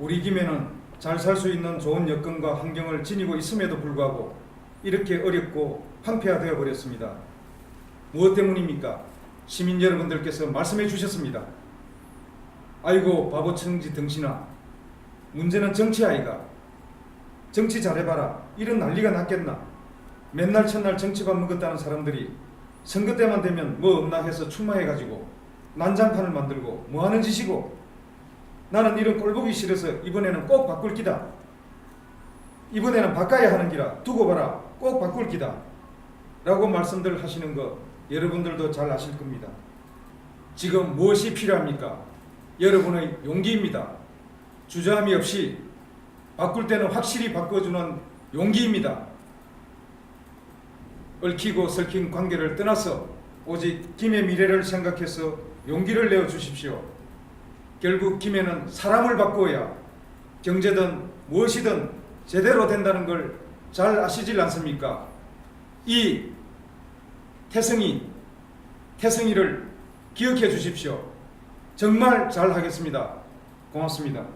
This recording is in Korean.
우리 김해는 잘 살 수 있는 좋은 여건과 환경을 지니고 있음에도 불구하고 이렇게 어렵고 황폐화되어 버렸습니다. 무엇 때문입니까? 시민 여러분들께서 말씀해 주셨습니다. 아이고 바보 청지 등신아 문제는 정치 아이가 정치 잘해봐라 이런 난리가 났겠나 맨날 첫날 정치밥 먹었다는 사람들이 선거 때만 되면 뭐 없나 해서 출마해가지고 난장판을 만들고 뭐 하는 짓이고 나는 이런 꼴보기 싫어서 이번에는 꼭 바꿀 기다 이번에는 바꿔야 하는 기라 두고 봐라 꼭 바꿀 기다 라고 말씀들 하시는 거 여러분들도 잘 아실 겁니다 지금 무엇이 필요합니까? 여러분의 용기입니다 주저함이 없이 바꿀 때는 확실히 바꿔주는 용기입니다. 얽히고 설킨 관계를 떠나서 오직 김의 미래를 생각해서 용기를 내어 주십시오. 결국 김해는 사람을 바꾸어야 경제든 무엇이든 제대로 된다는 걸 잘 아시질 않습니까? 이 태성이 태성이를 기억해 주십시오. 정말 잘 하겠습니다. 고맙습니다.